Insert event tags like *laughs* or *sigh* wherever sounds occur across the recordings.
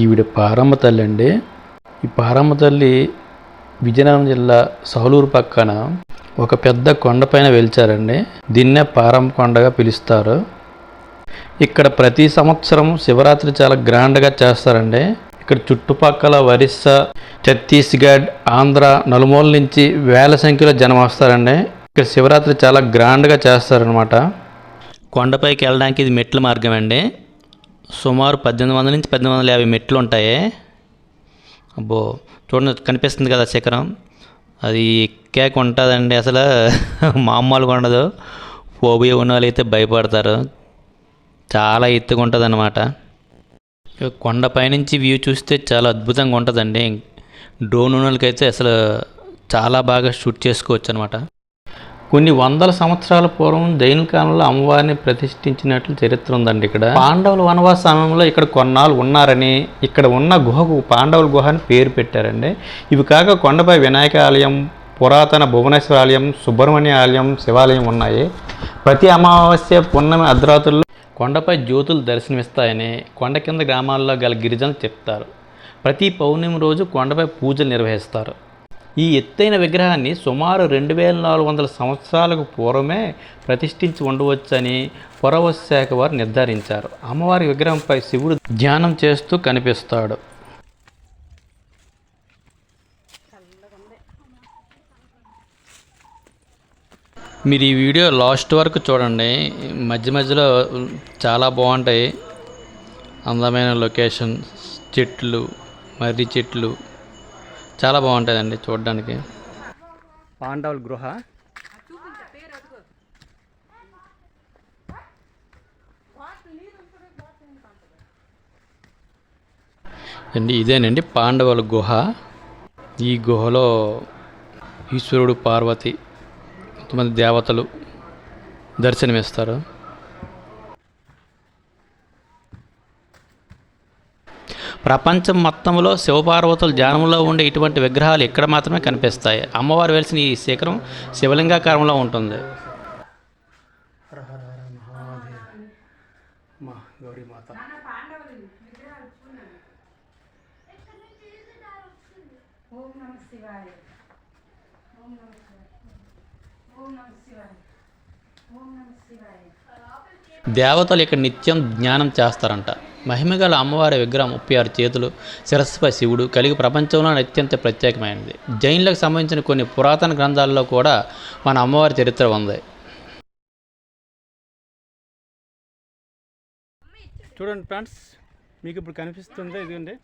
ఈవిడ పారమ్మ తల్లి అండి. ఈ పారమ్మ తల్లి విజయనగరం జిల్లా సౌలూరు పక్కన ఒక పెద్ద కొండపైన వెలిచారండి. దీన్నే పారమ్మ కొండగా పిలుస్తారు. ఇక్కడ ప్రతి సంవత్సరం శివరాత్రి చాలా గ్రాండ్గా చేస్తారండి. ఇక్కడ చుట్టుపక్కల ఒరిస్సా ఛత్తీస్గఢ్ ఆంధ్ర నలుమూల నుంచి వేల సంఖ్యలో జనం వస్తారండి. ఇక్కడ శివరాత్రి చాలా గ్రాండ్గా చేస్తారనమాట కొండపైకి వెళ్ళడానికి ఇది మెట్ల మార్గం అండి. సుమారు పద్దెనిమిది వందల నుంచి పద్దెనిమిది వందల యాభై మెట్లు ఉంటాయి. అబ్బో చూడండి కనిపిస్తుంది కదా శిఖరం. అది ఎక్కాక ఉంటుందండి అసలు. *laughs* మామూలుగా ఉండదు. ఫోబియా ఉన్న వాళ్ళు అయితే భయపడతారు. చాలా ఎత్తుగా ఉంటుంది అనమాట కొండపై నుంచి వ్యూ చూస్తే చాలా అద్భుతంగా ఉంటుందండి. డ్రోన్ ఉన్న వాళ్ళకైతే అసలు చాలా బాగా షూట్ చేసుకోవచ్చు అనమాట కొన్ని వందల సంవత్సరాల పూర్వం జైన కాలంలో అమ్మవారిని ప్రతిష్ఠించినట్లు చరిత్ర ఉందండి ఇక్కడ. పాండవుల వనవాస సమయంలో ఇక్కడ కొన్నాళ్ళు ఉన్నారని ఇక్కడ ఉన్న గుహకు పాండవుల గుహ అని పేరు పెట్టారండి. ఇవి కాక కొండపై వినాయక ఆలయం పురాతన భువనేశ్వర ఆలయం సుబ్రహ్మణ్య ఆలయం శివాలయం ఉన్నాయి. ప్రతి అమావాస్య పున్నమి అర్ధరాత్రుల్లో కొండపై జ్యోతులు దర్శనమిస్తాయని కొండ కింద గ్రామాల్లో గల గిరిజనులు చెప్తారు. ప్రతి పౌర్ణమి రోజు కొండపై పూజలు నిర్వహిస్తారు. ఈ ఎత్తైన విగ్రహాన్ని సుమారు రెండు వేల నాలుగు వందల సంవత్సరాలకు పూర్వమే ప్రతిష్ఠించి ఉండవచ్చని పురవశాఖ శాఖ వారు నిర్ధారించారు. అమ్మవారి విగ్రహంపై శివుడు ధ్యానం చేస్తూ కనిపిస్తాడు. మీరు ఈ వీడియో లాస్ట్ వరకు చూడండి. మధ్య మధ్యలో చాలా బాగుంటాయి. అందమైన లొకేషన్ చెట్లు మర్రి చెట్లు. చాలా బాగుంటుందండి చూడడానికి. పాండవుల గృహ. అండి ఇదేనండి పాండవుల గుహ. ఈ గుహలో ఈశ్వరుడు పార్వతి కొంతమంది దేవతలు దర్శనమిస్తారు. ప్రపంచం మొత్తంలో శివపార్వతుల ధ్యానంలో ఉండే ఇటువంటి విగ్రహాలు ఇక్కడ మాత్రమే కనిపిస్తాయి. అమ్మవారు వెలిసిన ఈ శిఖరం శివలింగాకారంలో ఉంటుంది. దేవతలు ఇక్కడ నిత్యం జ్ఞానం చేస్తారంట. మహిమగల అమ్మవారి విగ్రహం ముప్పై ఆరు చేతులు శిరస్సుపై శివుడు కలిగి ప్రపంచంలోనే అత్యంత ప్రత్యేకమైనది. జైన్లకు సంబంధించిన కొన్ని పురాతన గ్రంథాల్లో కూడా మన అమ్మవారి చరిత్ర ఉంది. చూడండి ఫ్రెండ్స్ మీకు ఇప్పుడు కనిపిస్తుంది? ఇదిగోండి.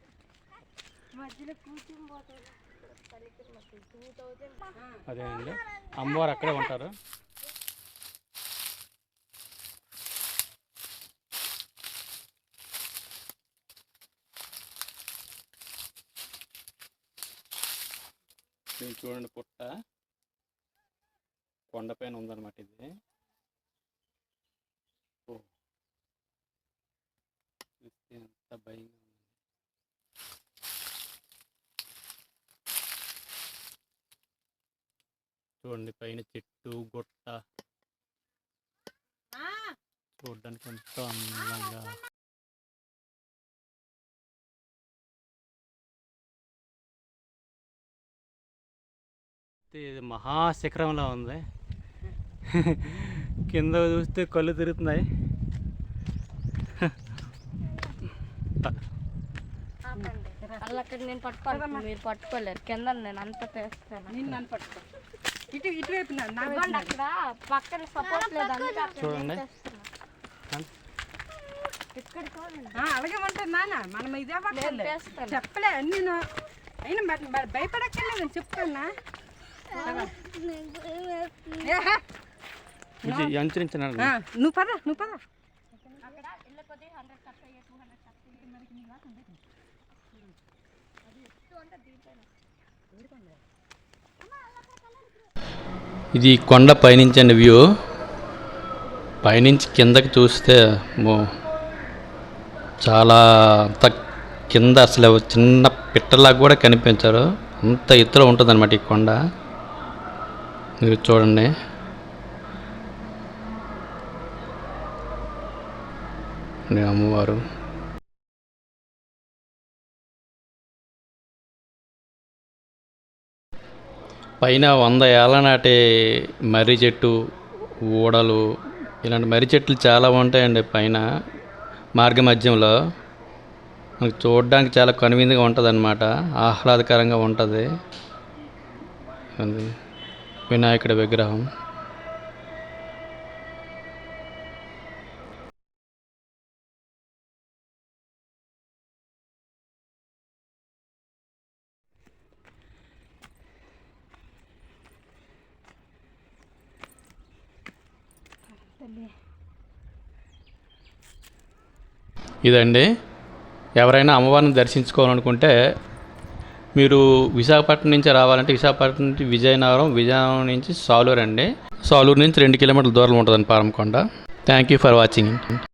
అదేనండి. అమ్మవారు అక్కడే ఉంటారు. ఇది చూడండి పుట్ట. కొండపైన ఉందన్నమాట ఇది. చూస్తే ఎంత భయంగా ఉంది. చూడండి పైన చెట్టు గుట్ట. చూడడానికి ఎంతో అందంగా. ఇది మహాశిఖరంలా ఉంది. కింద చూస్తే కళ్ళు తిరుగుతున్నాయి. అక్కడ నేను పట్టుకోవాలి మీరు పట్టుకోలేరు. కింద నేను అంత చేస్తాను. నిన్ను పట్టుకో. ఇటు ఇటువైపు అక్కడ. పక్కన సపోర్ట్ లేదు. చూడండి. అలాగేమంటే నాన్న మనం ఇదే చెప్పలే నేను అయినా భయపడక్కర్లేదు నేను చెప్తానా నువ్వు పద నువ్వు పద. ఇది కొండ పైనుంచండి వ్యూ. పైనుంచి కిందకి చూస్తే చాలా అంత కింద అసలు చిన్న పిట్టలా కూడా కనిపించారు. అంత ఎత్తులో ఉంటుంది ఈ కొండ. మీరు చూడండి. అమ్మవారు. పైన వంద ఏళ్ళ నాటి మర్రి చెట్టు ఊడలు ఇలాంటి మర్రి చెట్లు చాలా ఉంటాయండి పైన మార్గ మధ్యంలో మనకు చూడడానికి చాలా కనువిందుగా ఉంటుంది అనమాట ఆహ్లాదకరంగా ఉంటుంది. అది వినాయకుడి విగ్రహం. ఇదండి. ఎవరైనా అమ్మవారిని దర్శించుకోవాలనుకుంటే మీరు విశాఖపట్నం నుంచి రావాలంటే విశాఖపట్నం నుంచి విజయనగరం విజయనగరం నుంచి సాలూర్ అండి. సాలూరు నుంచి రెండు కిలోమీటర్ల దూరం ఉంటుందండి Paramkonda thank you for watching